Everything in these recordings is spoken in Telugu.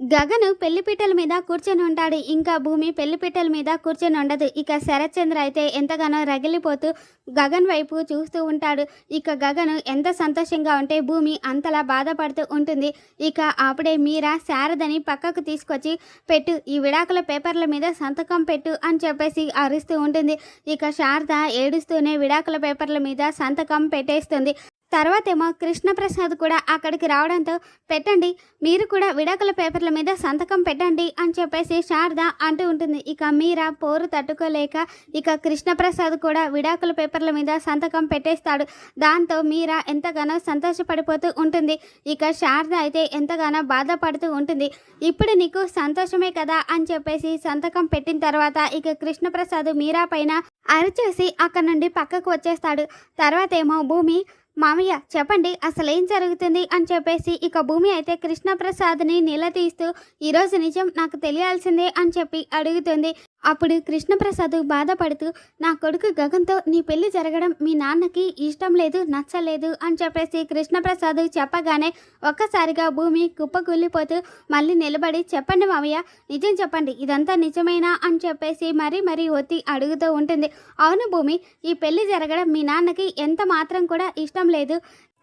గగను పెళ్ళిపీటల మీద కూర్చొని ఉంటాడు. ఇంకా భూమి పెళ్ళిపీటల మీద కూర్చొని ఉండదు. ఇక శరత్చంద్ర అయితే ఎంతగానో రగిలిపోతూ గగన్ వైపు చూస్తూ ఉంటాడు. ఇక గగను ఎంత సంతోషంగా ఉంటే భూమి అంతలా బాధపడుతూ ఉంటుంది. ఇక అప్పుడే మీరా శారదని పక్కకు తీసుకొచ్చి పెట్టు ఈ విడాకుల పేపర్ల మీద సంతకం పెట్టు అని చెప్పేసి అరుస్తూ ఉంటుంది. ఇక శారద ఏడుస్తూనే విడాకుల పేపర్ల మీద సంతకం పెట్టేస్తుంది. తర్వాత ఏమో కృష్ణప్రసాద్ కూడా అక్కడికి రావడంతో పెట్టండి మీరు కూడా విడాకుల పేపర్ల మీద సంతకం పెట్టండి అని చెప్పేసి శారద అంటూ ఉంటుంది. ఇక మీరా పోరు తట్టుకోలేక ఇక కృష్ణప్రసాద్ కూడా విడాకుల పేపర్ల మీద సంతకం పెట్టేస్తాడు. దాంతో మీరా ఎంతగానో సంతోషపడిపోతూ ఉంటుంది. ఇక శారద అయితే ఎంతగానో బాధపడుతూ ఉంటుంది. ఇప్పుడు నీకు సంతోషమే కదా అని చెప్పేసి సంతకం పెట్టిన తర్వాత ఇక కృష్ణప్రసాద్ మీరా పైన అరిచేసి అక్కడ నుండి పక్కకు వచ్చేస్తాడు. తర్వాత ఏమో భూమి మామయ్య చెప్పండి అసలు ఏం జరుగుతుంది అని చెప్పేసి ఇక భూమి అయితే కృష్ణప్రసాద్ని నిలదీస్తూ ఈరోజు నిజం నాకు తెలియాల్సిందే అని చెప్పి అడుగుతుంది. అప్పుడు కృష్ణప్రసాద్ బాధపడుతూ నా కొడుకు గగన్తో నీ పెళ్ళి జరగడం మీ నాన్నకి ఇష్టం లేదు నచ్చలేదు అని చెప్పేసి కృష్ణప్రసాద్ చెప్పగానే ఒక్కసారిగా భూమి కుప్పకూలిపోతూ మళ్ళీ నిలబడి చెప్పండి మామయ్య నిజం చెప్పండి ఇదంతా నిజమేనా? అని చెప్పేసి మరీ మరీ ఒత్తి అడుగుతూ ఉంటుంది. అవును భూమి ఈ పెళ్ళి జరగడం మీ నాన్నకి ఎంత మాత్రం కూడా ఇష్టం లేదు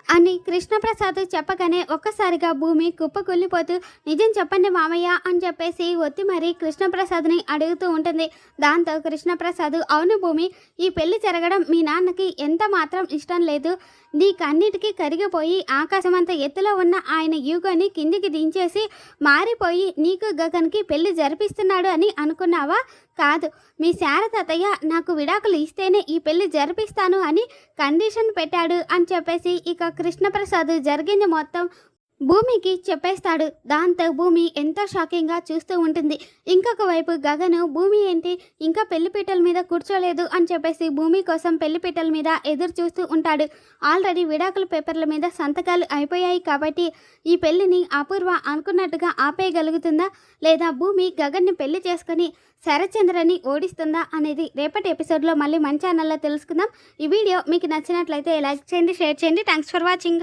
అని కృష్ణప్రసాద్ చెప్పగానే ఒక్కసారిగా భూమి కుప్పకూలిపోతూ నిజం చెప్పండి మామయ్య అని చెప్పేసి ఒత్తి మరీ కృష్ణప్రసాద్ని అడుగుతూ ఉంటుంది. దాంతో కృష్ణప్రసాద్ అవును భూమి ఈ పెళ్ళి జరగడం మీ నాన్నకి ఎంత మాత్రం ఇష్టం లేదు. నీకన్నిటికీ కరిగిపోయి ఆకాశమంత ఎత్తులో ఉన్న ఆయన యూగోని కిందికి దించేసి మారిపోయి నీకు గగన్కి పెళ్ళి జరిపిస్తున్నాడు అని అనుకున్నావా? కాదు. మీ శారదతయ్య నాకు విడాకులు ఇస్తేనే ఈ పెళ్ళి జరిపిస్తాను అని కండిషన్ పెట్టాడు అని చెప్పేసి ఇక కృష్ణప్రసాద్ జరిగింది మొత్తం భూమికి చెప్పేస్తాడు. దాంతో భూమి ఎంతో షాకింగ్గా చూస్తూ ఉంటుంది. ఇంకొక వైపు గగను భూమి ఏంటి? ఇంకా పెళ్ళిపీటల మీద కూర్చోలేదు అని చెప్పేసి భూమి కోసం పెళ్ళిపీటల మీద ఎదురు చూస్తూ ఉంటాడు. ఆల్రెడీ విడాకుల పేపర్ల మీద సంతకాలు అయిపోయాయి కాబట్టి ఈ పెళ్ళిని అపూర్వ అనుకున్నట్టుగా ఆపేయగలుగుతుందా? లేదా భూమి గగన్ని పెళ్ళి చేసుకుని శరచంద్రని ఓడిస్తుందా? అనేది రేపటి ఎపిసోడ్లో మళ్ళీ మన ఛానల్లో తెలుసుకుందాం. ఈ వీడియో మీకు నచ్చినట్లయితే లైక్ చేయండి షేర్ చేయండి. Thanks for watching.